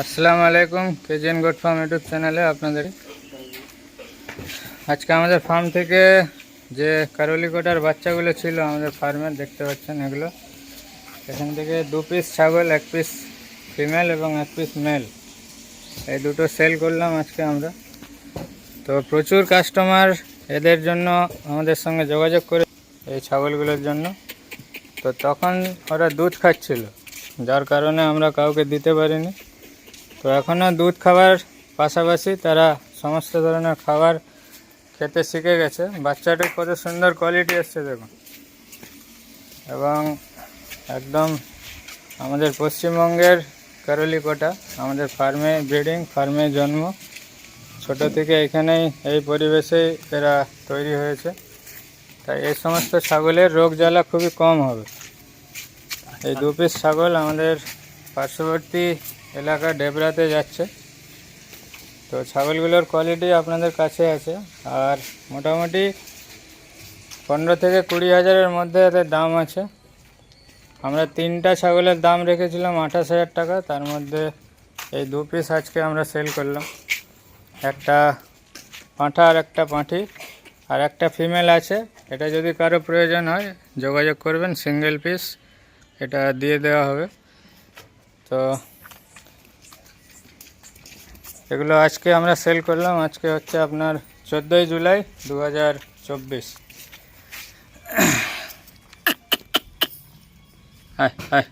আসসালামু আলাইকুম KGN goat farm YouTube চ্যানেলে আপনাদের। আজকে আমাদের ফার্ম থেকে যে কারলিকোটার বাচ্চাগুলো ছিল, আমাদের ফার্মে দেখতে পাচ্ছেন এগুলো। এখান থেকে দু পিস ছাগল, এক পিস ফিমেল এবং এক পিস মেল এই দুটো সেল করলাম আজকে আমরা। তো প্রচুর কাস্টমার এদের জন্য আমাদের সঙ্গে যোগাযোগ করে এই ছাগলগুলোর জন্য। তো তখন ওরা দুধ খাচ্ছিল, যার কারণে আমরা কাউকে দিতে পারিনি। তো এখনও দুধ খাবার পাশাপাশি তারা সমস্ত ধরনের খাবার খেতে শিখে গেছে। বাচ্চাটির কত সুন্দর কোয়ালিটি এসছে, দেখুন। এবং একদম আমাদের পশ্চিমবঙ্গের কারলিকোটা, আমাদের ফার্মে ব্রিডিং ফার্মে জন্ম। ছোট থেকে এখানেই এই পরিবেশেই এরা তৈরি হয়েছে। তাই এই সমস্ত ছাগলের রোগ জ্বালা খুবই কম হবে। এই দু পিস ছাগল আমাদের পার্শ্ববর্তী এলাকা ডেবরাতে যাচ্ছে। তো ছাগলগুলোর কোয়ালিটি আপনাদের কাছে আছে। আর মোটামুটি পনেরো থেকে কুড়ি হাজারের মধ্যে এদের দাম আছে। আমরা তিনটা ছাগলের দাম রেখেছিলাম আঠাশ হাজার টাকা। তার মধ্যে এই দু পিস আজকে আমরা সেল করলাম। একটা পাঁঠা আর একটা পাঁঠি। আর একটা ফিমেল আছে। এটা যদি কারও প্রয়োজন হয়, যোগাযোগ করবেন সিঙ্গেল পিস এটা দিয়ে দেওয়া হবে। তো এগুলো আজকে আমরা সেল করলাম। আজকে হচ্ছে আপনার চোদ্দোই জুলাই দু হায়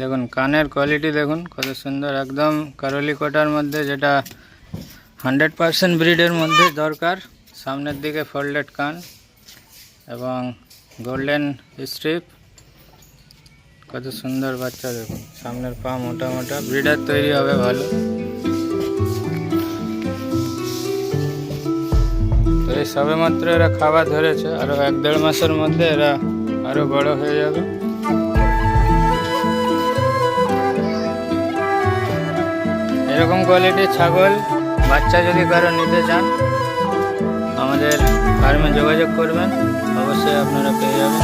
দেখুন, কানের কোয়ালিটি দেখুন, কত সুন্দর, একদম কারলি কোটার মধ্যে যেটা হান্ড্রেড পারসেন্ট ব্রিডের মধ্যে দরকার। সামনের দিকে ফোল্ডেড কান এবং গোল্ডেন স্ট্রিপ কত সুন্দর বাচ্চা দেখুন, সামনের পা মোটা মোটা ব্রিডার তৈরি হবে ভালো। এই সবে মাত্র এরা খাবার ধরেছে আরও এক দেড় মাসের মধ্যে এরা আরও বড় হয়ে যাবে। এরকম কোয়ালিটির ছাগল বাচ্চা যদি কারও নিতে চান, আমাদের ফার্মে যোগাযোগ করবেন, অবশ্যই আপনারা পেয়ে যাবেন।